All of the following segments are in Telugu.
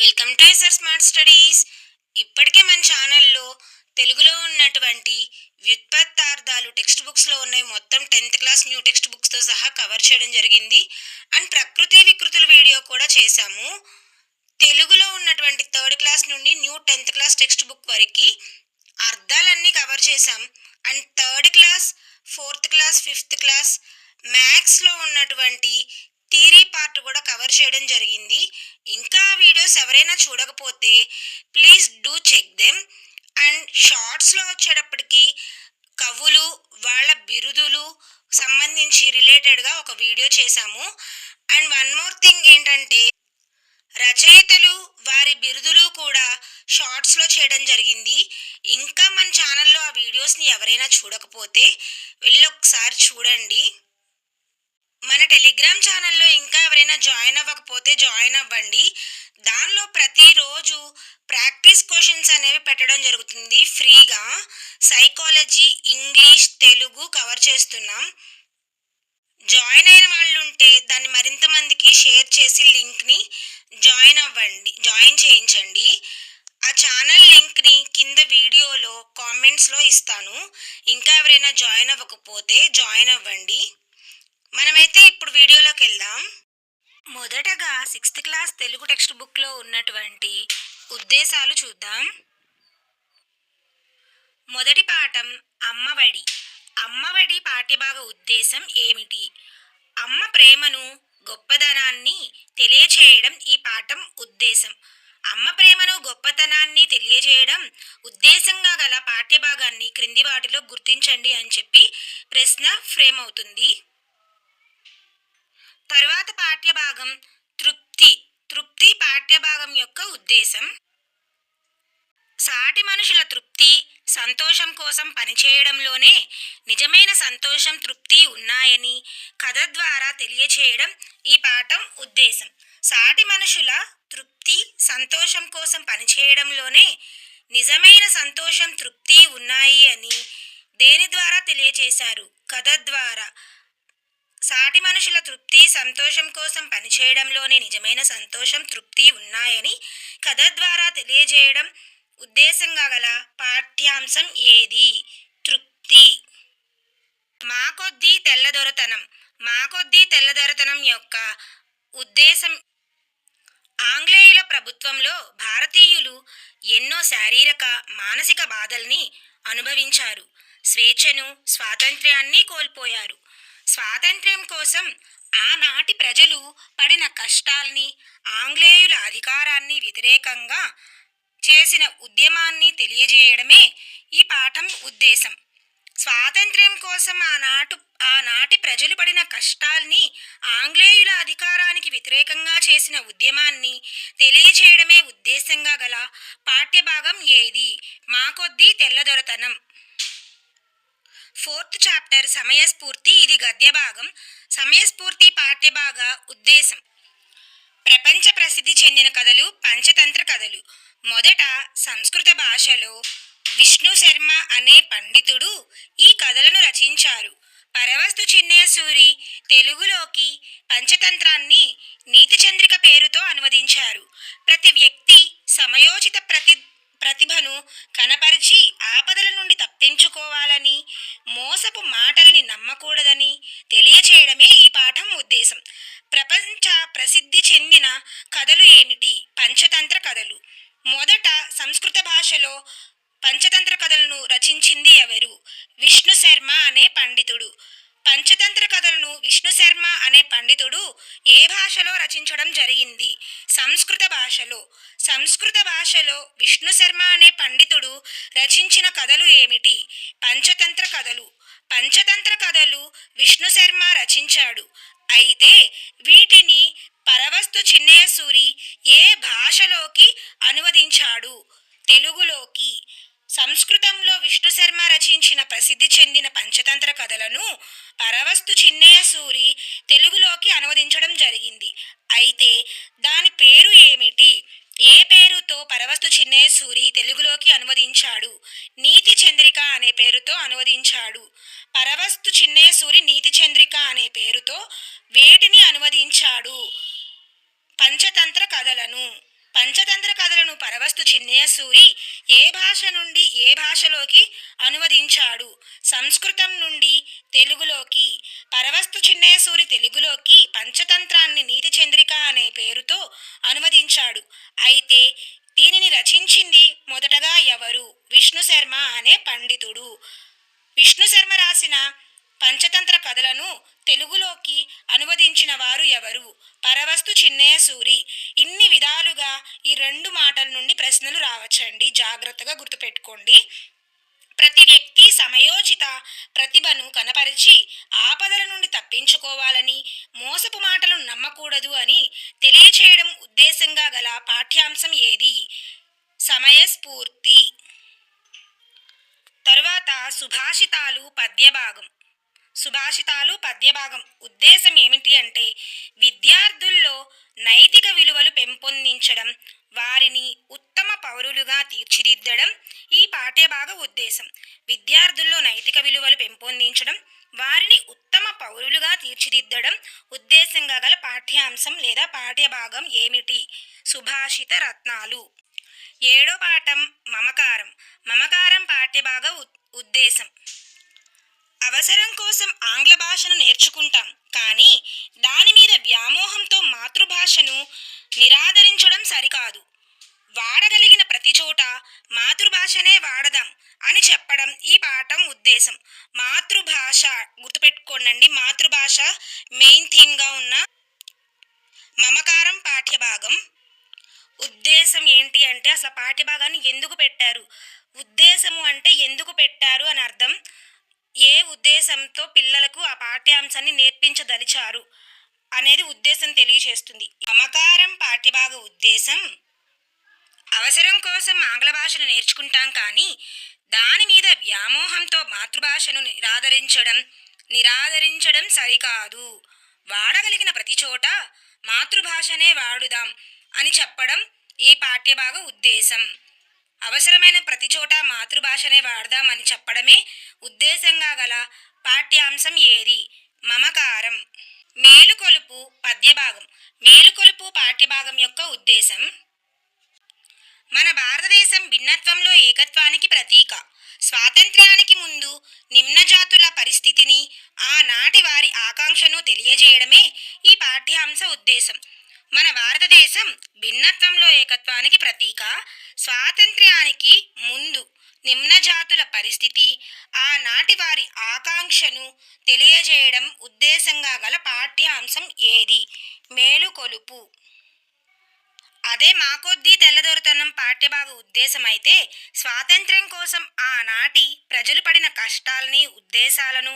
Welcome to SR smart studies ఇప్పటికే మన ఛానల్లో తెలుగులో ఉన్నటువంటి వ్యుత్పత్తార్థాలు టెక్స్ట్ బుక్స్లో ఉన్నాయి. మొత్తం టెన్త్ క్లాస్ న్యూ టెక్స్ట్ బుక్స్తో సహా కవర్ చేయడం జరిగింది. అండ్ ప్రకృతి వికృతుల వీడియో కూడా చేశాము. తెలుగులో ఉన్నటువంటి థర్డ్ క్లాస్ నుండి new tenth class text book వరకు అర్థాలన్నీ కవర్ చేశాం. And third class fourth class fifth class మ్యాథ్స్లో ఉన్నటువంటి థీరీ పార్ట్ కూడా కవర్ చేయడం జరిగింది. ఇంకా ఆ వీడియోస్ ఎవరైనా చూడకపోతే please do check them. And షార్ట్స్లో వచ్చేటప్పటికి కవులు వాళ్ళ బిరుదులు సంబంధించి రిలేటెడ్గా ఒక వీడియో చేశాము. అండ్ వన్ మోర్ థింగ్ ఏంటంటే రచయితలు వారి బిరుదులు కూడా షార్ట్స్లో చేయడం జరిగింది. ఇంకా మన ఛానల్లో ఆ వీడియోస్ని ఎవరైనా చూడకపోతే వెళ్ళి ఒకసారి చూడండి. మన టెలిగ్రామ్ ఛానల్లో ఇంకా ఎవరైనా జాయిన్ అవ్వకపోతే జాయిన్ అవ్వండి. దానిలో ప్రతిరోజు ప్రాక్టీస్ క్వశ్చన్స్ అనేవి పెట్టడం జరుగుతుంది. ఫ్రీగా సైకాలజీ ఇంగ్లీష్ తెలుగు కవర్ చేస్తున్నాం. జాయిన్ అయిన వాళ్ళు ఉంటే దాన్ని మరింత మందికి షేర్ చేసి లింక్ని జాయిన్ అవ్వండి జాయిన్ చేయించండి. ఆ ఛానల్ లింక్ని కింద వీడియోలో కామెంట్స్లో ఇస్తాను. ఇంకా ఎవరైనా జాయిన్ అవ్వకపోతే జాయిన్ అవ్వండి. మనమైతే ఇప్పుడు వీడియోలోకి వెళ్దాం. మొదటగా సిక్స్త్ క్లాస్ తెలుగు టెక్స్ట్ బుక్లో ఉన్నటువంటి ఉద్దేశాలు చూద్దాం. మొదటి పాఠం అమ్మవడి. అమ్మవడి పాఠ్యభాగ ఉద్దేశం ఏమిటి? అమ్మ ప్రేమను గొప్పదనాన్ని తెలియచేయడం ఈ పాఠం ఉద్దేశం. అమ్మ ప్రేమను గొప్పతనాన్ని తెలియజేయడం ఉద్దేశంగా గల పాఠ్యభాగాన్ని క్రింది వాటిలో గుర్తించండి అని చెప్పి ప్రశ్న ఫ్రేమ్ అవుతుంది. తరువాత పాఠ్యభాగం తృప్తి. తృప్తి పాఠ్యభాగం యొక్క ఉద్దేశం. సాటి మనుషుల తృప్తి సంతోషం కోసం పనిచేయడంలోనే నిజమైన సంతోషం తృప్తి ఉన్నాయని కథ ద్వారా తెలియచేయడం ఈ పాఠం ఉద్దేశం. సాటి మనుషుల తృప్తి సంతోషం కోసం పనిచేయడంలోనే నిజమైన సంతోషం తృప్తి ఉన్నాయి అని దేని ద్వారా తెలియచేశారు? కథ ద్వారా. సాటి మనుషుల తృప్తి సంతోషం కోసం పనిచేయడంలోనే నిజమైన సంతోషం తృప్తి ఉన్నాయని కథ ద్వారా తెలియజేయడం ఉద్దేశంగా గల పాఠ్యాంశం ఏది? తృప్తి. మా కొద్దీ తెల్లదొరతనం. మా కొద్దీ తెల్లదొరతనం యొక్క ఉద్దేశం ఆంగ్లేయుల ప్రభుత్వంలో భారతీయులు ఎన్నో శారీరక మానసిక బాధల్ని అనుభవించారు. స్వేచ్ఛను స్వాతంత్ర్యాన్ని కోల్పోయారు. స్వాతంత్ర్యం కోసం ఆనాటి ప్రజలు పడిన కష్టాల్ని ఆంగ్లేయుల అధికారాన్ని వ్యతిరేకంగా చేసిన ఉద్యమాన్ని తెలియజేయడమే ఈ పాఠం ఉద్దేశం. స్వాతంత్ర్యం కోసం ఆనాటు ఆనాటి ప్రజలు పడిన కష్టాల్ని ఆంగ్లేయుల అధికారానికి వ్యతిరేకంగా చేసిన ఉద్యమాన్ని తెలియజేయడమే ఉద్దేశంగా గల పాఠ్యభాగం ఏది? మాకొద్దీ తెల్లదొరతనం. ఫోర్త్ చాప్టర్ సమయస్ఫూర్తి ఇది గద్య భాగం సమయస్ఫూర్తి పాఠ్యభాగ ఉద్దేశం. ప్రపంచ ప్రసిద్ధి చెందిన కథలు పంచతంత్ర కథలు. మొదట సంస్కృత భాషలో విష్ణు శర్మ అనే పండితుడు ఈ కథలను రచించారు. పరవస్తు చిన్నయ సూరి తెలుగులోకి పంచతంత్రాన్ని నీతిచంద్రిక పేరుతో అనువదించారు. ప్రతి వ్యక్తి సమయోచిత ప్రతి ప్రతిభను కనపరిచి ఆపదల నుండి తప్పించుకోవాలని మోసపు మాటలని నమ్మకూడదని తెలియచేయడమే ఈ పాఠం ఉద్దేశం. ప్రపంచ ప్రసిద్ధి చెందిన కథలు ఏమిటి? పంచతంత్ర కథలు. మొదట సంస్కృత భాషలో పంచతంత్ర కథలను రచించింది ఎవరు? విష్ణు శర్మ అనే పండితుడు. పంచతంత్ర కథలను విష్ణు శర్మ అనే పండితుడు ఏ భాషలో రచించడం జరిగింది? సంస్కృత భాషలో. సంస్కృత భాషలో విష్ణు శర్మ అనే పండితుడు రచించిన కథలు ఏమిటి? పంచతంత్ర కథలు. పంచతంత్ర కథలు విష్ణు శర్మ రచించాడు. అయితే వీటిని పరవస్తు చిన్నయ సూరి ఏ భాషలోకి అనువదించాడు? తెలుగులోకి. సంస్కృతంలో విష్ణు శర్మ రచించిన ప్రసిద్ధి చెందిన పంచతంత్ర కథలను పరవస్తు చిన్నయ్య సూరి తెలుగులోకి అనువదించడం జరిగింది. అయితే దాని పేరు ఏమిటి? ఏ పేరుతో పరవస్తు చిన్నయ్య సూరి తెలుగులోకి అనువదించాడు? నీతి చంద్రిక అనే పేరుతో అనువదించాడు. పరవస్తు చిన్నయ్య సూరి నీతి చంద్రిక అనే పేరుతో వేటిని అనువదించాడు? పంచతంత్ర కథలను పంచతంత్ర కథలను పరవస్తు చిన్నయ సూరి ఏ భాష నుండి ఏ భాషలోకి అనువదించాడు? సంస్కృతం నుండి తెలుగులోకి. పరవస్తు చిన్నయ సూరి తెలుగులోకి పంచతంత్రాన్ని నీతి చంద్రిక అనే పేరుతో అనువదించాడు. అయితే దీనిని రచించింది మొదటగా ఎవరు? విష్ణు శర్మ అనే పండితుడు. విష్ణు శర్మ రాసిన పంచతంత్ర కథలను తెలుగులోకి అనువదించిన వారు ఎవరు? పరవస్తు చిన్నయ్య సూరి. ఇన్ని విధాలుగా ఈ రెండు మాటల నుండి ప్రశ్నలు రావచ్చండి. జాగ్రత్తగా గుర్తుపెట్టుకోండి. ప్రతి వ్యక్తి సమయోచిత ప్రతిభను కనపరిచి ఆపదల నుండి తప్పించుకోవాలని మోసపు మాటలను నమ్మకూడదు అని తెలియచేయడం ఉద్దేశంగా గల పాఠ్యాంశం ఏది? సమయస్ఫూర్తి. తరువాత సుభాషితాలు పద్యభాగం. సుభాషితాలు పద్యభాగం. ఉద్దేశం ఏమిటి అంటే విద్యార్థుల్లో నైతిక విలువలు పెంపొందించడం వారిని ఉత్తమ పౌరులుగా తీర్చిదిద్దడం ఈ పాఠ్యభాగ ఉద్దేశం. విద్యార్థుల్లో నైతిక విలువలు పెంపొందించడం వారిని ఉత్తమ పౌరులుగా తీర్చిదిద్దడం ఉద్దేశంగా గల పాఠ్యాంశం లేదా పాఠ్యభాగం ఏమిటి? సుభాషిత రత్నాలు. ఏడో పాఠం మమకారం. మమకారం పాఠ్యభాగ ఉద్దేశం. అవసరం కోసం ఆంగ్ల భాషను నేర్చుకుంటాం. కానీ దాని మీద వ్యామోహంతో మాతృభాషను నిరాదరించడం సరికాదు. వాడగలిగిన ప్రతి చోట మాతృభాషనే వాడదాం అని చెప్పడం ఈ పాఠం ఉద్దేశం. మాతృభాష గుర్తుపెట్టుకోండి మాతృభాష మెయిన్ థీమ్గా ఉన్న మమకారం పాఠ్యభాగం. ఉద్దేశం ఏంటి అంటే అసలు పాఠ్యభాగాన్ని ఎందుకు పెట్టారు? ఉద్దేశము అంటే ఎందుకు పెట్టారు అని అర్థం. ఏ ఉద్దేశంతో పిల్లలకు ఆ పాఠ్యాంశాన్ని నేర్పించదలిచారు అనేది ఉద్దేశం తెలియచేస్తుంది. మమకారం పాఠ్యభాగ ఉద్దేశం అవసరం కోసం ఆంగ్ల భాషను నేర్చుకుంటాం కానీ దాని మీద వ్యామోహంతో మాతృభాషను నిరాదరించడం నిరాదరించడం సరికాదు. వాడగలిగిన ప్రతి చోట మాతృభాషనే వాడుదాం అని చెప్పడం ఈ పాఠ్యభాగ ఉద్దేశం. అవసరమైన ప్రతి చోట మాతృభాషనే వాడదామని చెప్పడమే ఉద్దేశంగా గల పాఠ్యాంశం ఏది? మమకారం. మేలుకొలుపు పద్యభాగం. మేలుకొలుపు పాఠ్యభాగం యొక్క ఉద్దేశం? మన భారతదేశం భిన్నత్వంలో ఏకత్వానికి ప్రతీక. స్వాతంత్ర్యానికి ముందు నిమ్నజాతుల పరిస్థితిని ఆనాటి వారి ఆకాంక్షను తెలియజేయడమే ఈ పాఠ్యాంశ ఉద్దేశం. మన భారతదేశం భిన్నత్వంలో ఏకత్వానికి ప్రతీక. స్వాతంత్ర్యానికి ముందు నిమ్నజాతుల పరిస్థితి ఆనాటి వారి ఆకాంక్షను తెలియజేయడం ఉద్దేశంగా గల పాఠ్యాంశం ఏది? మేలుకొలుపు అదే మాకొద్దీ తెల్లదొరతనం పాఠ్యభాగ ఉద్దేశం అయితే స్వాతంత్ర్యం కోసం ఆనాటి ప్రజలు పడిన కష్టాలని ఉద్దేశాలను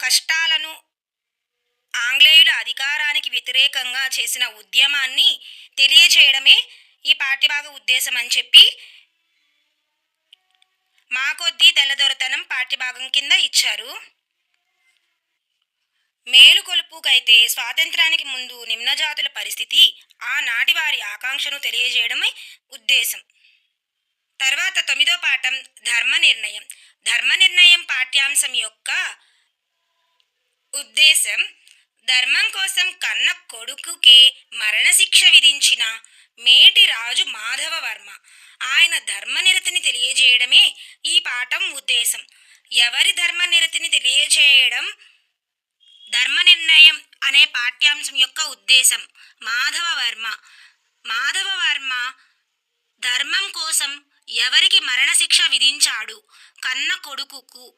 కష్టాలను ఆంగ్లేయుల అధికారానికి వ్యతిరేకంగా చేసిన ఉద్యమాన్ని తెలియచేయడమే ఈ పాఠ్యభాగ ఉద్దేశం అని చెప్పి మా కొద్దీ తెల్లదొరతనం పాఠ్యభాగం కింద ఇచ్చారు. మేలుకొలుపుకైతే స్వాతంత్రానికి ముందు నిమ్నజాతుల పరిస్థితి ఆనాటి వారి ఆకాంక్షను తెలియజేయడమే ఉద్దేశం. తర్వాత తొమ్మిదో పాఠం ధర్మ నిర్ణయం. ధర్మ నిర్ణయం పాఠ్యాంశం యొక్క ఉద్దేశం ధర్మం కోసం కన్న కొడుకుకే మరణశిక్ష మేటి రాజు మాధవవర్మ. ఆయన ధర్మనిరతిని తెలియజేయడమే ఈ పాఠం ఉద్దేశం. ఎవరి ధర్మనిరతిని తెలియజేయడం ధర్మ నిర్ణయం అనే పాఠ్యాంశం యొక్క ఉద్దేశం. మాధవవర్మ. మాధవవర్మ ధర్మం కోసం ఎవరికి మరణశిక్ష విధించాడు? కన్న కొడుకుకు.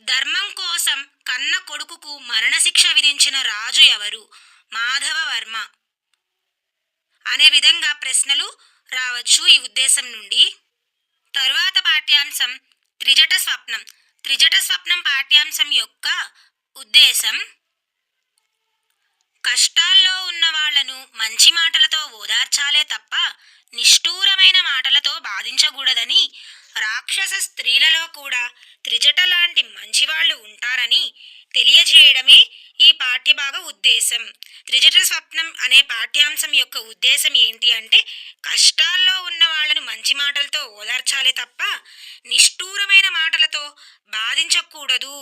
ధర్మం కోసం కన్న కొడుకుకు మరణశిక్ష విధించిన రాజు ఎవరు? మాధవవర్మ. అనే విధంగా ప్రశ్నలు రావచ్చు ఈ ఉద్దేశం నుండి. తరువాత పాఠ్యాంశం త్రిజట స్వప్నం. త్రిజట స్వప్నం పాఠ్యాంశం యొక్క ఉద్దేశం కష్టాల్లో ఉన్న వాళ్ళను మంచి మాటలతో ఓదార్చాలే తప్ప నిష్ఠూరమైన మాటలతో బాధించకూడదని రాక్షస స్త్రీలలో కూడా త్రిజట లాంటి మంచివాళ్ళు ఉంటారని తెలియజేయడమే ఈ పాఠ్యభాగ ఉద్దేశం. త్రిజట స్వప్నం అనే పాఠ్యాంశం యొక్క ఉద్దేశం ఏంటి అంటే కష్టాల్లో ఉన్న వాళ్ళను మంచి మాటలతో ఓదార్చాలి తప్ప నిష్ఠూరమైన మాటలతో బాధించకూడదు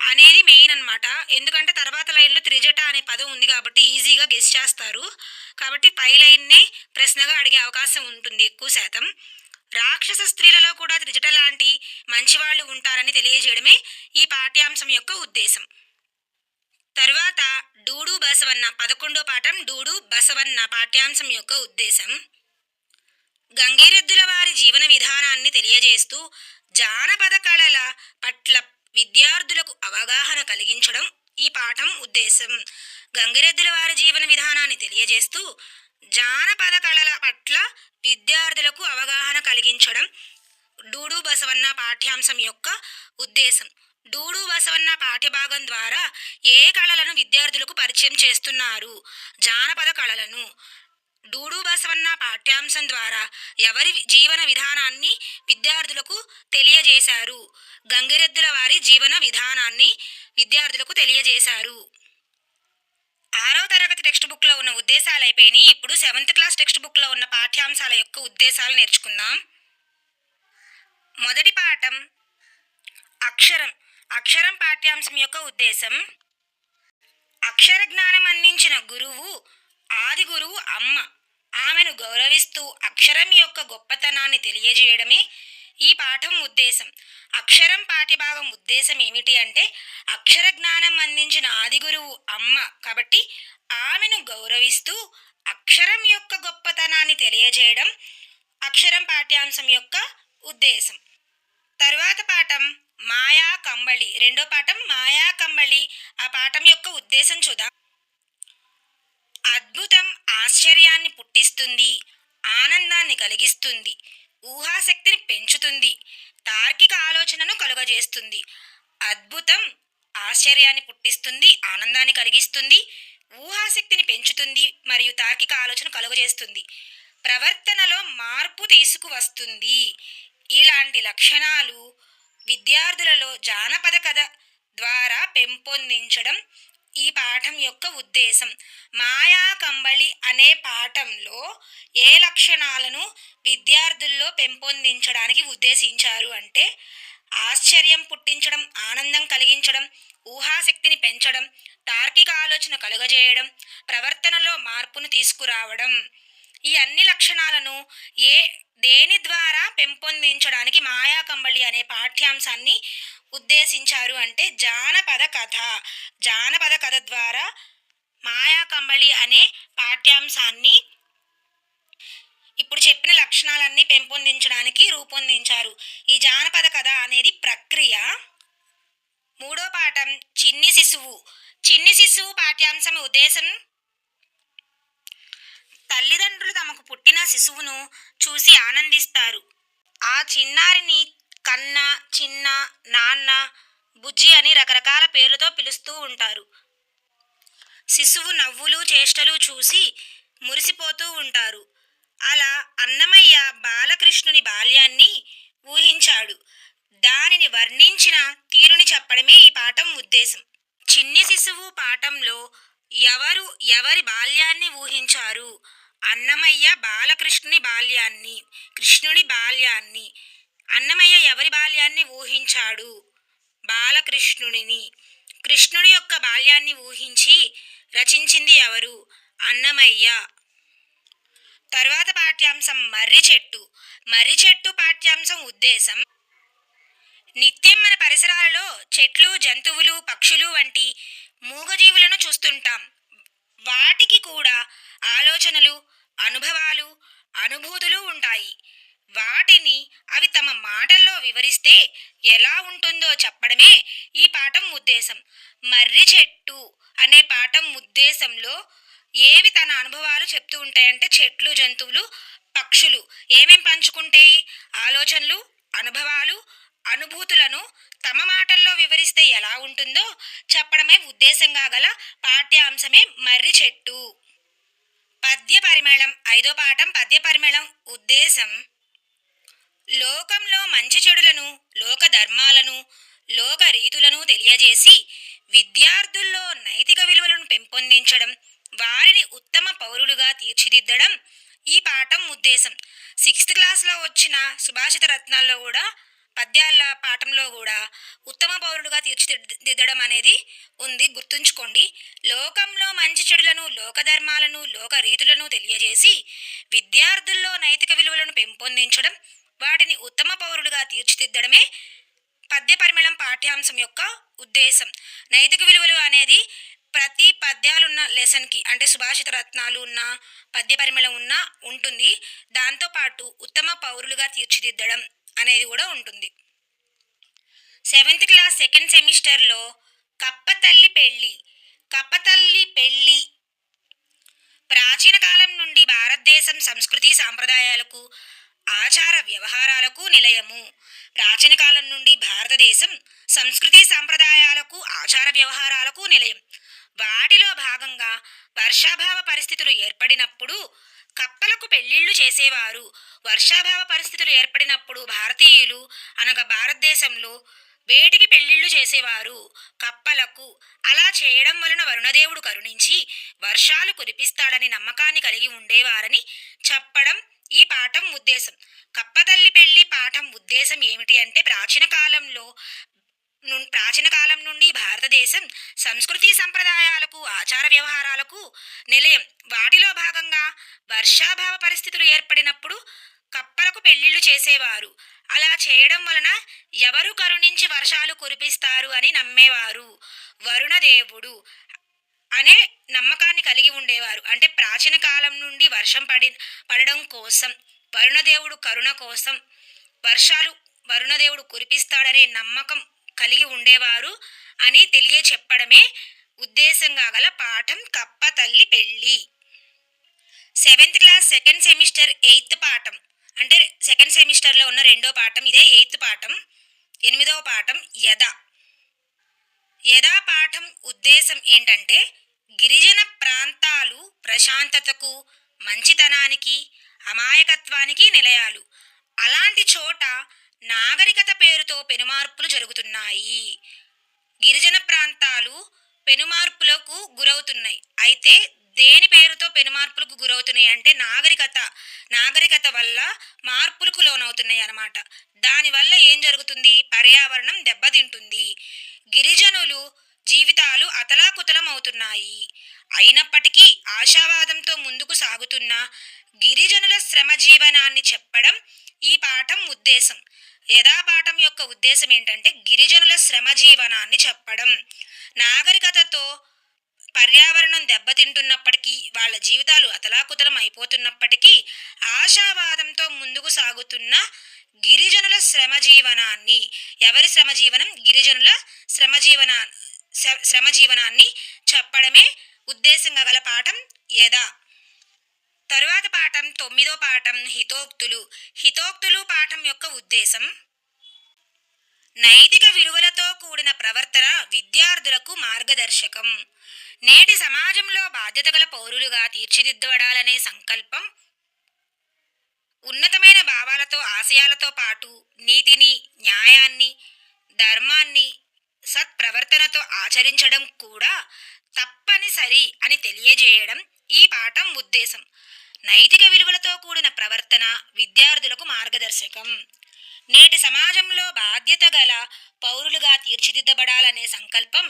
అనేది మెయిన్ అన్నమాట. ఎందుకంటే తర్వాత లైన్లో త్రిజట అనే పదం ఉంది కాబట్టి ఈజీగా గెస్ చేస్తారు. కాబట్టి పై లైన్నే ప్రశ్నగా అడిగే అవకాశం ఉంటుంది ఎక్కువ శాతం. రాక్షస స్త్రీలలో కూడా త్రిజట లాంటి మంచివాళ్ళు ఉంటారని తెలియజేయడమే ఈ పాఠ్యాంశం యొక్క ఉద్దేశం. తరువాత డూడు బసవన్న పదకొండో పాఠం డూడు బసవన్న పాఠ్యాంశం యొక్క ఉద్దేశం. గంగిరెద్దుల వారి జీవన విధానాన్ని తెలియజేస్తూ జానపద కళల పట్ల విద్యార్థులకు అవగాహన కలిగించడం ఈ పాఠం ఉద్దేశం. గంగిరెద్దుల వారి జీవన విధానాన్ని తెలియజేస్తూ జానపద కళల పట్ల విద్యార్థులకు అవగాహన కలిగించడం డూడు బసవన్న పాఠ్యాంశం యొక్క ఉద్దేశం. డూడు బసవన్న పాఠ్యభాగం ద్వారా ఏ కళలను విద్యార్థులకు పరిచయం చేస్తున్నారు? జానపద కళలను. డూడు బసవన్న పాఠ్యాంశం ద్వారా ఎవరి జీవన విధానాన్ని విద్యార్థులకు తెలియజేశారు? గంగిరెద్దుల వారి జీవన విధానాన్ని విద్యార్థులకు తెలియజేశారు. ఆరవ తరగతి టెక్స్ట్ బుక్లో ఉన్న ఉద్దేశాలు అయిపోయినాయి ఇప్పుడు సెవెంత్ క్లాస్ టెక్స్ట్ బుక్లో ఉన్న పాఠ్యాంశాల యొక్క ఉద్దేశాలు నేర్చుకుందాం. మొదటి పాఠం అక్షరం. అక్షరం పాఠ్యాంశం యొక్క ఉద్దేశం. అక్షర జ్ఞానం అందించిన గురువు ఆది గురువు అమ్మ. ఆమెను గౌరవిస్తూ అక్షరం యొక్క గొప్పతనాన్ని తెలియజేయడమే ఈ పాఠం ఉద్దేశం. అక్షరం పాఠ్యభాగం ఉద్దేశం ఏమిటి అంటే అక్షర జ్ఞానం అందించిన ఆదిగురువు అమ్మ కాబట్టి ఆమెను గౌరవిస్తూ అక్షరం యొక్క గొప్పతనాన్ని తెలియజేయడం అక్షరం పాఠ్యాంశం యొక్క ఉద్దేశం. తరువాత పాఠం మాయా కంబళి. రెండో పాఠం మాయా కంబళి. ఆ పాఠం యొక్క ఉద్దేశం చూద్దాం. అద్భుతం ఆశ్చర్యాన్ని పుట్టిస్తుంది ఆనందాన్ని కలిగిస్తుంది. ఊహాశక్తిని పెంచుతుంది తార్కిక ఆలోచనను కలుగజేస్తుంది. అద్భుతం ఆశ్చర్యాన్ని పుట్టిస్తుంది ఆనందాన్ని కలిగిస్తుంది ఊహాశక్తిని పెంచుతుంది మరియు తార్కిక ఆలోచన కలుగజేస్తుంది. ప్రవర్తనలో మార్పు తీసుకువస్తుంది. ఇలాంటి లక్షణాలు విద్యార్థులలో జానపద కథ ద్వారా పెంపొందించడం ఈ పాఠం యొక్క ఉద్దేశం. మాయా కంబళి అనే పాఠంలో ఏ లక్షణాలను విద్యార్థుల్లో పెంపొందించడానికి ఉద్దేశించారు అంటే ఆశ్చర్యం పుట్టించడం ఆనందం కలిగించడం ఊహాశక్తిని పెంచడం తార్కిక ఆలోచన కలుగజేయడం ప్రవర్తనలో మార్పును తీసుకురావడం. ఈ అన్ని లక్షణాలను ఏ దేని ద్వారా పెంపొందించడానికి మాయా కంబళి అనే పాఠ్యాంశాన్ని ఉద్దేశించారు అంటే జానపద కథ. జానపద కథ ద్వారా మాయా కంబళి అనే పాఠ్యాంశాన్ని ఇప్పుడు చెప్పిన లక్షణాలన్నీ పెంపొందించడానికి రూపొందించారు. ఈ జానపద కథ అనేది ప్రక్రియ. మూడో పాఠం చిన్ని శిశువు. చిన్ని శిశువు పాఠ్యాంశం ఉద్దేశం? తల్లిదండ్రులు తమకు పుట్టిన శిశువును చూసి ఆనందిస్తారు. ఆ చిన్నారిని కన్న చిన్న నాన్న బుజ్జి అని రకరకాల పేర్లతో పిలుస్తూ ఉంటారు. శిశువు నవ్వులు చేష్టలు చూసి మురిసిపోతూ ఉంటారు. అలా అన్నమయ్య బాలకృష్ణుని బాల్యాన్ని ఊహించాడు. దానిని వర్ణించిన తీరుని చెప్పడమే ఈ పాఠం ఉద్దేశం. చిన్ని శిశువు పాఠంలో ఎవరు ఎవరి బాల్యాన్ని ఊహించారు? అన్నమయ్య బాలకృష్ణుని బాల్యాన్ని కృష్ణుడి బాల్యాన్ని అన్నమయ్య ఎవరి బాల్యాన్ని ఊహించాడు? బాలకృష్ణుడిని. కృష్ణుడి యొక్క బాల్యాన్ని ఊహించి రచించింది ఎవరు? అన్నమయ్య. తరువాత పాఠ్యాంశం మర్రి చెట్టు మర్రి చెట్టు పాఠ్యాంశం ఉద్దేశం? నిత్యం మన పరిసరాలలో చెట్లు జంతువులు పక్షులు వంటి మూగజీవులను చూస్తుంటాం. వాటికి కూడా ఆలోచనలు అనుభవాలు అనుభూతులు ఉంటాయి. వాటిని అవి తమ మాటల్లో వివరిస్తే ఎలా ఉంటుందో చెప్పడమే ఈ పాఠం ఉద్దేశం. మర్రి చెట్టు అనే పాఠం ఉద్దేశంలో ఏవి తన అనుభవాలు చెప్తూ ఉంటాయంటే చెట్లు జంతువులు పక్షులు ఏమేం పంచుకుంటాయి? ఆలోచనలు అనుభవాలు అనుభూతులను తమ మాటల్లో వివరిస్తే ఎలా ఉంటుందో చెప్పడమే ఉద్దేశంగా గల పాఠ్యాంశమే మర్రి చెట్టు. పద్య పరిమళం ఐదో పాఠం పద్య పరిమళం ఉద్దేశం. లోకంలో మంచి చెడులను లోక ధర్మాలను లోక రీతులను తెలియజేసి విద్యార్థుల్లో నైతిక విలువలను పెంపొందించడం వారిని ఉత్తమ పౌరులుగా తీర్చిదిద్దడం ఈ పాఠం ఉద్దేశం. సిక్స్త్ క్లాస్లో వచ్చిన సుభాషిత రత్నాల్లో కూడా పద్యాల పాఠంలో కూడా ఉత్తమ పౌరుడుగా తీర్చిదిద్దడం అనేది ఉంది. గుర్తుంచుకోండి లోకంలో మంచి చెడులను లోకధర్మాలను లోక రీతులను తెలియజేసి విద్యార్థుల్లో నైతిక విలువలను పెంపొందించడం వాటిని ఉత్తమ పౌరులుగా తీర్చిదిద్దడమే పద్య పరిమళం పాఠ్యాంశం యొక్క ఉద్దేశం. నైతిక విలువలు అనేది ప్రతి పద్యాలున్న లెసన్కి అంటే సుభాషిత రత్నాలు ఉన్న పద్య పరిమళం ఉన్న ఉంటుంది. దాంతోపాటు ఉత్తమ పౌరులుగా తీర్చిదిద్దడం అనేది కూడా ఉంటుంది. సెవెంత్ క్లాస్ సెకండ్ సెమిస్టర్లో కప్పతల్లి పెళ్ళి కప్పతల్లి పెళ్ళి ప్రాచీన కాలం నుండి భారతదేశం సంస్కృతి సాంప్రదాయాలకు ఆచార వ్యవహారాలకు నిలయము. ప్రాచీన కాలం నుండి భారతదేశం సంస్కృతి సాంప్రదాయాలకు ఆచార వ్యవహారాలకు నిలయం. వాటిలో భాగంగా వర్షాభావ పరిస్థితులు ఏర్పడినప్పుడు కప్పలకు పెళ్ళిళ్ళు చేసేవారు. వర్షాభావ పరిస్థితులు ఏర్పడినప్పుడు భారతీయులు అనగా భారతదేశంలో వేటికి పెళ్ళిళ్ళు చేసేవారు? కప్పలకు. అలా చేయడం వలన వరుణదేవుడు కరుణించి వర్షాలు కురిపిస్తాడని నమ్మకాన్ని కలిగి ఉండేవారని చెప్పడం ఈ పాఠం ఉద్దేశం. కప్పతల్లి పెళ్ళి పాఠం ఉద్దేశం ఏమిటి అంటే ప్రాచీన కాలంలో ను- ప్రాచీన కాలం నుండి భారతదేశం సంస్కృతి సంప్రదాయాలకు ఆచార వ్యవహారాలకు నిలయం. వాటిలో భాగంగా వర్షాభావ పరిస్థితులు ఏర్పడినప్పుడు కప్పలకు పెళ్ళిళ్ళు చేసేవారు. అలా చేయడం వలన ఎవరు కరుణించి వర్షాలు కురిపిస్తారు అని నమ్మేవారు. వరుణదేవుడు అనే నమ్మకాన్ని కలిగి ఉండేవారు. అంటే ప్రాచీన కాలం నుండి వర్షం పడి పడడం కోసం వరుణదేవుడు కరుణ కోసం వర్షాలు వరుణదేవుడు కురిపిస్తాడనే నమ్మకం కలిగి ఉండేవారు అని తెలియ చెప్పడమే ఉద్దేశంగా గల పాఠం కప్ప తల్లి పెళ్ళి. Seventh class second semester eighth పాఠం. అంటే సెకండ్ సెమిస్టర్లో ఉన్న రెండో పాఠం ఇదే ఎయిత్ పాఠం. ఎనిమిదవ పాఠం యథ. యథాపాఠం ఉద్దేశం ఏంటంటే గిరిజన ప్రాంతాలు ప్రశాంతతకు మంచితనానికి అమాయకత్వానికి నిలయాలు. అలాంటి చోట నాగరికత పేరుతో పెనుమార్పులు జరుగుతున్నాయి. గిరిజన ప్రాంతాలు పెనుమార్పులకు గురవుతున్నాయి. అయితే దేని పేరుతో పెనుమార్పులకు గురవుతున్నాయి అంటే నాగరికత నాగరికత వల్ల మార్పులకు లోనవుతున్నాయి అన్నమాట. దానివల్ల ఏం జరుగుతుంది? పర్యావరణం దెబ్బతింటుంది. గిరిజనులు జీవితాలు అతలాకుతలం అవుతున్నాయి అయినప్పటికీ ఆశావాదంతో ముందుకు సాగుతున్న గిరిజనుల శ్రమ జీవనాన్ని చెప్పడం ఈ పాఠం ఉద్దేశం. యథా పాఠం యొక్క ఉద్దేశం ఏంటంటే గిరిజనుల శ్రమ జీవనాన్ని చెప్పడం. నాగరికతతో పర్యావరణం దెబ్బతింటున్నప్పటికీ వాళ్ళ జీవితాలు అతలాకుతలం అయిపోతున్నప్పటికీ ఆశావాదంతో ముందుకు సాగుతున్న గిరిజనుల శ్రమ జీవనాన్ని ఎవరి శ్రమ జీవనం గిరిజనుల శ్రమ జీవన శ్ర- శ్రమ జీవనాన్ని చెప్పడమే ఉద్దేశంగా గల పాఠం యదా. తరువాత పాఠం తొమ్మిదో పాఠం హితోక్తులు. హితోక్తులు పాఠం యొక్క ఉద్దేశం? నైతిక విలువలతో కూడిన ప్రవర్తన విద్యార్థులకు మార్గదర్శకం. నేటి సమాజంలో బాధ్యత గల పౌరులుగా తీర్చిదిద్దబడాలనే సంకల్పం ఉన్నతమైన భావాలతో ఆశయాలతో పాటు నీతిని న్యాయాన్ని ధర్మాన్ని సత్ప్రవర్తనతో ఆచరించడం కూడా తప్పనిసరి అని తెలియజేయడం ఈ పాఠం ఉద్దేశం. నైతిక విలువలతో కూడిన ప్రవర్తన విద్యార్థులకు మార్గదర్శకం. నేటి సమాజంలో బాధ్యత గల పౌరులుగా తీర్చిదిద్దబడాలనే సంకల్పం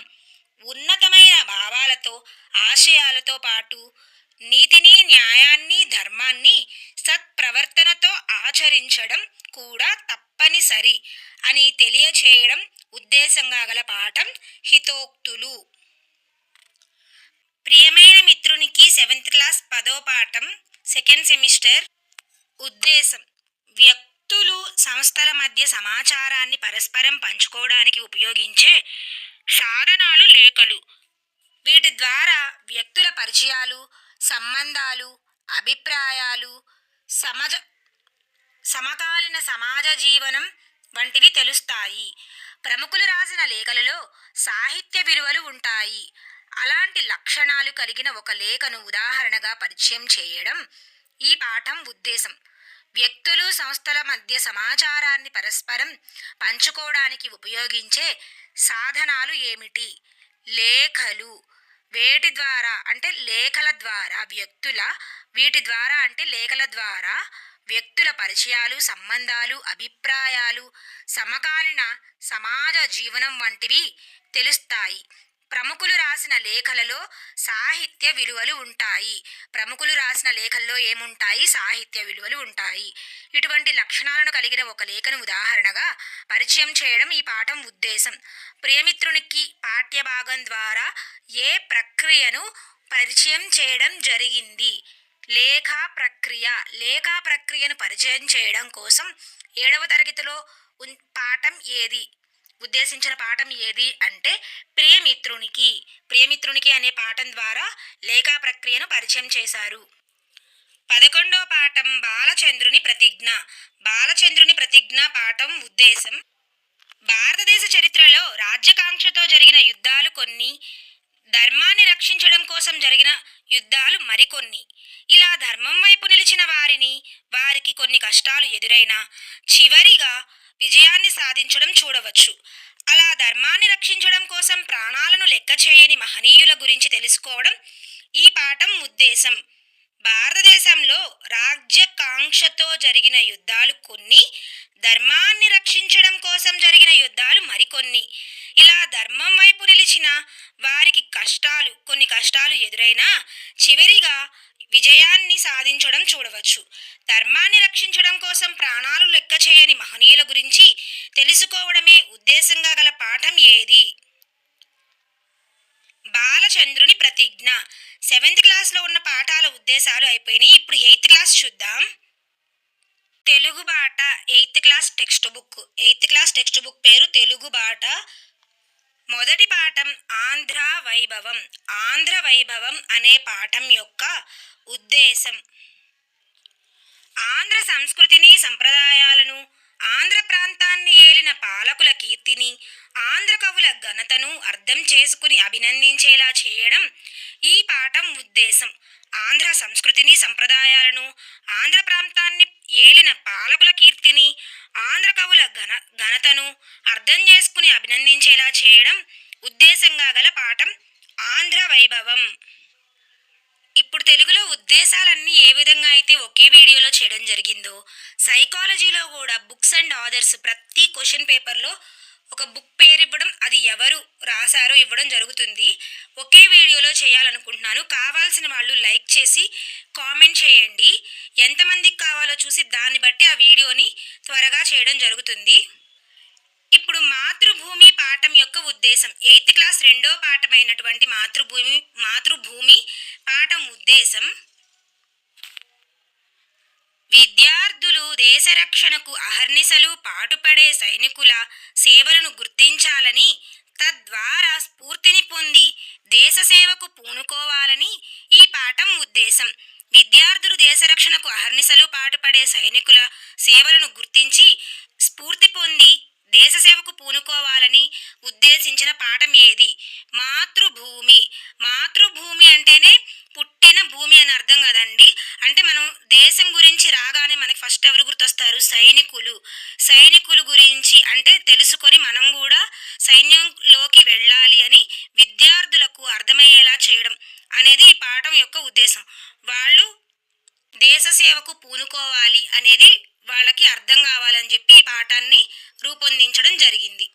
ఉన్నతమైన భావాలతో ఆశయాలతో పాటు నీతిని న్యాయాన్ని ధర్మాన్ని సత్ప్రవర్తనతో ఆచరించడం కూడా తప్పనిసరి అని తెలియచేయడం ఉద్దేశంగా గల పాఠం హితోక్తులు. ప్రియమైన మిత్రునికి సెవెంత్ క్లాస్ పదో పాఠం సెకండ్ సెమిస్టర్. ఉద్దేశం వ్యక్తులు సంస్థల మధ్య సమాచారాన్ని పరస్పరం పంచుకోవడానికి ఉపయోగించే సాధనాలు లేఖలు. వీటి ద్వారా వ్యక్తుల పరిచయాలు సంబంధాలు అభిప్రాయాలు సమాజ సమకాలీన సమాజ జీవనం వంటివి తెలుస్తాయి. ప్రముఖులు రాసిన లేఖలలో సాహిత్య విలువలు ఉంటాయి. అలాంటి లక్షణాలు కలిగిన ఒక లేఖను ఉదాహరణగా పరిచయం చేయడం ఈ పాఠం ఉద్దేశం. వ్యక్తులు సంస్థల మధ్య సమాచారాన్ని పరస్పరం పంచుకోవడానికి ఉపయోగించే సాధనాలు ఏమిటి? లేఖలు. వేటి ద్వారా అంటే లేఖల ద్వారా వ్యక్తుల వీటి ద్వారా అంటే లేఖల ద్వారా వ్యక్తుల పరిచయాలు సంబంధాలు అభిప్రాయాలు సమకాలీన సమాజ జీవనం వంటివి తెలుస్తాయి. ప్రముఖులు రాసిన లేఖలలో సాహిత్య విలువలు ఉంటాయి. ప్రముఖులు రాసిన లేఖల్లో ఏముంటాయి? సాహిత్య విలువలు ఉంటాయి. ఇటువంటి లక్షణాలను కలిగిన ఒక లేఖను ఉదాహరణగా పరిచయం చేయడం ఈ పాఠం ఉద్దేశం. ప్రియమిత్రునికి పాఠ్యభాగం ద్వారా ఏ ప్రక్రియను పరిచయం చేయడం జరిగింది? లేఖా ప్రక్రియ. లేఖా ప్రక్రియను పరిచయం చేయడం కోసం ఏడవ తరగతిలో పాఠం ఏది? ఉద్దేశించిన పాఠం ఏది అంటే ప్రియమిత్రునికి ప్రియమిత్రునికి అనే పాఠం ద్వారా లేఖా ప్రక్రియను పరిచయం చేశారు. పదకొండో పాఠం బాలచంద్రుని ప్రతిజ్ఞ. బాలచంద్రుని ప్రతిజ్ఞ పాఠం ఉద్దేశం. భారతదేశ చరిత్రలో రాజ్యకాంక్షతో జరిగిన యుద్ధాలు కొన్ని ధర్మాన్ని రక్షించడం కోసం జరిగిన యుద్ధాలు మరికొన్ని. ఇలా ధర్మం వైపు నిలిచిన వారిని వారికి కొన్ని కష్టాలు ఎదురైనా చివరిగా విజయాన్ని సాధించడం చూడవచ్చు. అలా ధర్మాన్ని రక్షించడం కోసం ప్రాణాలను లెక్క చేయని మహనీయుల గురించి తెలుసుకోవడం ఈ పాఠం ఉద్దేశం. భారతదేశంలో రాజ్యకాంక్షతో జరిగిన యుద్ధాలు కొన్ని ధర్మాన్ని రక్షించడం కోసం జరిగిన యుద్ధాలు మరికొన్ని. ఇలా ధర్మం వైపు నిలిచిన వారికి కష్టాలు కొన్ని కష్టాలు ఎదురైనా చివరిగా విజయాన్ని సాధించడం చూడవచ్చు. ధర్మాన్ని రక్షించడం కోసం ప్రాణాలు లెక్క చేయని మహనీయుల గురించి తెలుసుకోవడమే ఉద్దేశంగా గల పాఠం ఏది? బాలచంద్రుని ప్రతిజ్ఞ. సెవెంత్ క్లాస్లో ఉన్న పాఠాల ఉద్దేశాలు అయిపోయినాయి. ఇప్పుడు ఎయిత్ క్లాస్ చూద్దాం. Telugu Baata eighth class text book. Eighth class text book పేరు తెలుగు బాట. మొదటి పాఠం ఆంధ్ర వైభవం. ఆంధ్ర వైభవం అనే పాఠం యొక్క ఉద్దేశం. ఆంధ్ర సంస్కృతిని సంప్రదాయాలను ఆంధ్ర ప్రాంతాన్ని ఏలిన పాలకుల కీర్తిని ఆంధ్ర కవుల ఘనతను అర్థం చేసుకుని అభినందించేలా చేయడం ఈ పాఠం ఉద్దేశం. ఆంధ్ర సంస్కృతిని సంప్రదాయాలను ఆంధ్ర ప్రాంతాన్ని ఏలిన పాలకుల కీర్తిని ఆంధ్ర కవుల ఘన ఘనతను అర్థం చేసుకుని అభినందించేలా చేయడం ఉద్దేశంగా గల పాఠం ఆంధ్ర వైభవం. ఇప్పుడు తెలుగులో ఉద్దేశాలన్నీ ఏ విధంగా అయితే ఒకే వీడియోలో చేయడం జరిగిందో సైకాలజీలో కూడా బుక్స్ అండ్ ఆథర్స్ ప్రతి క్వశ్చన్ పేపర్లో ఒక బుక్ పేరు ఇవ్వడం అది ఎవరు రాశారో ఇవ్వడం జరుగుతుంది. ఒకే వీడియోలో చేయాలనుకుంటున్నాను. కావాల్సిన వాళ్ళు లైక్ చేసి కామెంట్ చేయండి. ఎంతమందికి కావాలో చూసి దాన్ని బట్టి ఆ వీడియోని త్వరగా చేయడం జరుగుతుంది. ఇప్పుడు మాతృభూమి పాఠం యొక్క ఉద్దేశం. ఎయిత్ క్లాస్ రెండో పాఠమైనటువంటి మాతృభూమి మాతృభూమి పాఠం ఉద్దేశం విద్యార్థులు దేశ రక్షణకు అహర్నిశలు పాటుపడే సైనికుల సేవలను గుర్తించాలని తద్వారా స్ఫూర్తిని పొంది దేశ సేవకు పూనుకోవాలని ఈ పాఠం ఉద్దేశం. విద్యార్థులు దేశ రక్షణకు అహర్నిశలు పాటుపడే సైనికుల సేవలను గుర్తించి స్ఫూర్తి పొంది దేశ సేవకు పూనుకోవాలని ఉద్దేశించిన పాఠం ఏది? మాతృభూమి. మాతృభూమి అంటేనే పుట్టిన భూమి అని అర్థం కదండి. అంటే మనం దేశం గురించి రాగానే మనకి ఫస్ట్ ఎవరు గుర్తొస్తారు? సైనికులు. సైనికులు గురించి అంటే తెలుసుకొని మనం కూడా సైన్యంలోకి వెళ్ళాలి అని విద్యార్థులకు అర్థమయ్యేలా చేయడం అనేది ఈ పాఠం యొక్క ఉద్దేశం. వాళ్ళు దేశ సేవకు పూనుకోవాలి అనేది వాళ్ళకి అర్థం కావాలని చెప్పి ఈ పాఠాన్ని రూపొందించడం జరిగింది.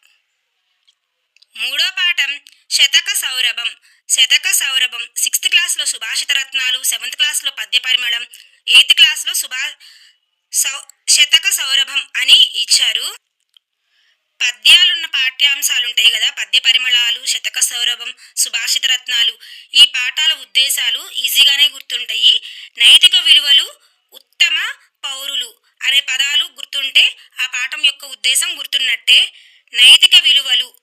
మూడో పాఠం శతక సౌరభం. శతక సౌరభం సిక్స్త్ క్లాస్లో సుభాషిత రత్నాలు సెవెంత్ క్లాస్లో పద్య పరిమళం ఎయిత్ క్లాస్లో సుభా సౌ శతక సౌరభం అని ఇచ్చారు. పద్యాలున్న పాఠ్యాంశాలు ఉంటాయి కదా పద్య పరిమళాలు శతక సౌరభం సుభాషిత రత్నాలు. ఈ పాఠాల ఉద్దేశాలు ఈజీగానే గుర్తుంటాయి. నైతిక విలువలు ఉత్తమ పౌరులు అనే పదాలు గుర్తుంటే ఆ పాఠం యొక్క ఉద్దేశం గుర్తున్నట్టే. నైతిక విలువలు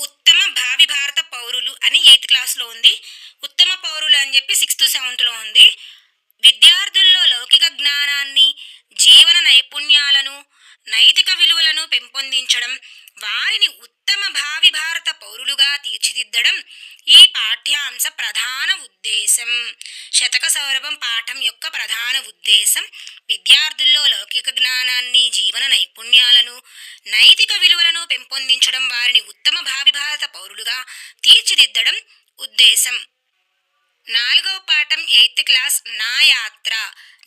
ఉత్తమ భావి భారత పౌరులు అని ఎయిత్ క్లాస్లో ఉంది. ఉత్తమ పౌరులు అని చెప్పి సిక్స్త్ సెవెంత్లో ఉంది. విద్యార్థుల్లో లౌకిక జ్ఞానాన్ని జీవన నైపుణ్యాలను నైతిక విలువలను పెంపొందించడం వారిని ఉత్తమ భావి భారత పౌరులుగా తీర్చిదిద్దడం ఈ పాఠ్యాంశ ప్రధాన ఉద్దేశం. శతక సౌరభం పాఠం యొక్క ప్రధాన ఉద్దేశం విద్యార్థుల్లో లౌకిక జ్ఞానాన్ని జీవన నైపుణ్యాలను నైతిక విలువలను పెంపొందించడం వారిని ఉత్తమ భావి భారత పౌరులుగా తీర్చిదిద్దడం ఉద్దేశం. నాలుగవ పాఠం ఎయిత్ క్లాస్ నా యాత్ర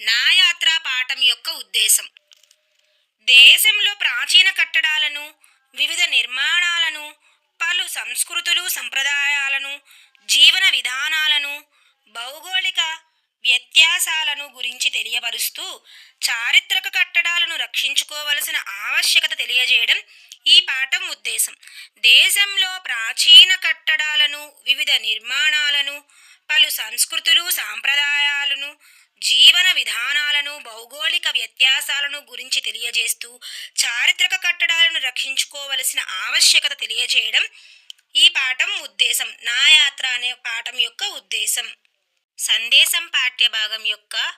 నా యాత్ర పాఠం పాఠం యొక్క ఉద్దేశం. దేశంలో ప్రాచీన కట్టడాలను వివిధ నిర్మాణాలను పలు సంస్కృతులు సంప్రదాయాలను జీవన విధానాలను భౌగోళిక వ్యత్యాసాలను గురించి తెలియపరుస్తూ చారిత్రక కట్టడాలను రక్షించుకోవలసిన ఆవశ్యకత తెలియజేయడం ఈ పాఠం ఉద్దేశం. దేశంలో ప్రాచీన కట్టడాలను వివిధ నిర్మాణాలను పలు సంస్కృతులు సాంప్రదాయాలను జీవన విధానాలను భౌగోళిక వ్యత్యాసాలను గురించి తెలియజేస్తూ చారిత్రక కట్టడాలను రక్షించుకోవలసిన ఆవశ్యకత తెలియజేయడం ఈ పాఠం ఉద్దేశం. నా యాత్ర అనే పాఠం యొక్క ఉద్దేశం. సందేశం పాఠ్యభాగం యొక్క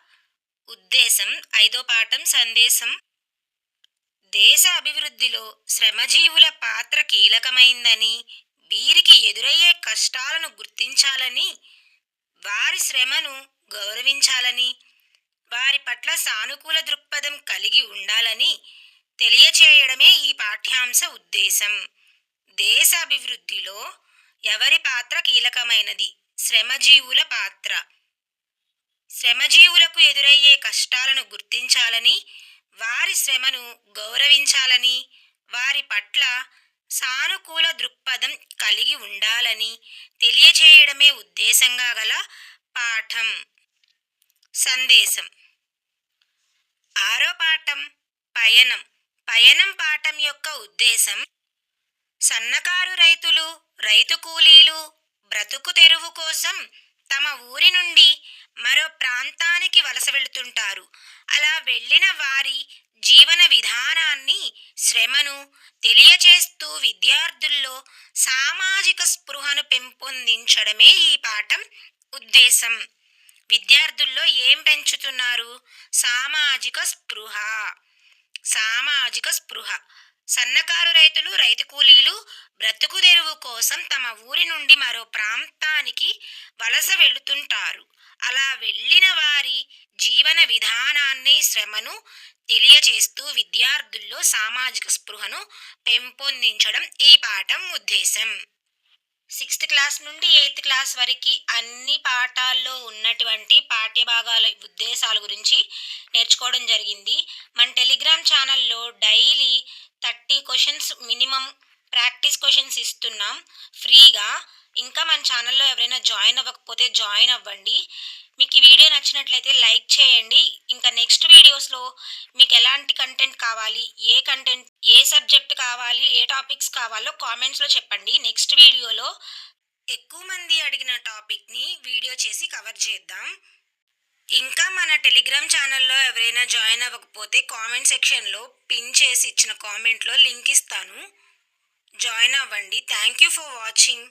ఉద్దేశం. ఐదో పాఠం సందేశం. దేశ అభివృద్ధిలో శ్రమజీవుల పాత్ర కీలకమైందని వీరికి ఎదురయ్యే కష్టాలను గుర్తించాలని వారి శ్రమను గౌరవించాలని వారి పట్ల సానుకూల దృక్పథం కలిగి ఉండాలని తెలియచేయడమే ఈ పాఠ్యాంశ ఉద్దేశం. దేశ అభివృద్ధిలో ఎవరి పాత్ర కీలకమైనది? శ్రమజీవుల పాత్ర. శ్రమజీవులకు ఎదురయ్యే కష్టాలను గుర్తించాలని వారి శ్రమను గౌరవించాలని వారి పట్ల సానుకూల దృక్పథం కలిగి ఉండాలని తెలియచేయడమే ఉద్దేశంగా గల పాఠం. సందేశం. ఆరో పాఠం పయనం. పయనం పాఠం యొక్క ఉద్దేశం సన్నకారు రైతులు రైతు కూలీలు బ్రతుకు తెరువు కోసం తమ ఊరి నుండి మరో ప్రాంతానికి వలస వెళుతుంటారు. అలా వెళ్ళిన వారి జీవన విధానాన్ని శ్రమను తెలియచేస్తూ విద్యార్థుల్లో సామాజిక స్పృహను పెంపొందించడమే ఈ పాఠం ఉద్దేశం. విద్యార్థుల్లో ఏం పెంచుతున్నారు? సామాజిక స్పృహ. సామాజిక స్పృహ. సన్నకారు రైతులు రైతు కూలీలు బ్రతుకు తెరువు కోసం తమ ఊరి నుండి మరో ప్రాంతానికి వలస వెళుతుంటారు. అలా వెళ్ళిన వారి జీవన విధానాన్ని శ్రమను తెలియచేస్తూ విద్యార్థుల్లో సామాజిక స్పృహను పెంపొందించడం ఈ పాఠం ఉద్దేశం. సిక్స్త్ క్లాస్ నుండి ఎయిత్ క్లాస్ వరకు అన్ని పాఠాల్లో ఉన్నటువంటి పాఠ్యభాగాల ఉద్దేశాల గురించి నేర్చుకోవడం జరిగింది. మన టెలిగ్రామ్ ఛానల్లో daily thirty questions minimum practice questions ఇస్తున్నాం. ఫ్రీగా. ఇంకా మన ఛానల్లో ఎవరైనా జాయిన్ అవ్వకపోతే జాయిన్ అవ్వండి. మీకు ఈ వీడియో నచ్చినట్లయితే లైక్ చేయండి. ఇంకా నెక్స్ట్ వీడియోస్లో మీకు ఎలాంటి కంటెంట్ కావాలి ఏ కంటెంట్ ఏ సబ్జెక్ట్ కావాలి ఏ టాపిక్స్ కావాలో కామెంట్స్లో చెప్పండి. నెక్స్ట్ వీడియోలో ఎక్కువ మంది అడిగిన టాపిక్ని వీడియో చేసి కవర్ చేద్దాం. ఇంకా మన టెలిగ్రామ్ ఛానల్లో ఎవరైనా జాయిన్ అవ్వకపోతే కామెంట్ సెక్షన్లో పిన్ చేసి ఇచ్చిన కామెంట్లో లింక్ ఇస్తాను. జాయిన్ అవ్వండి. Thank you for watching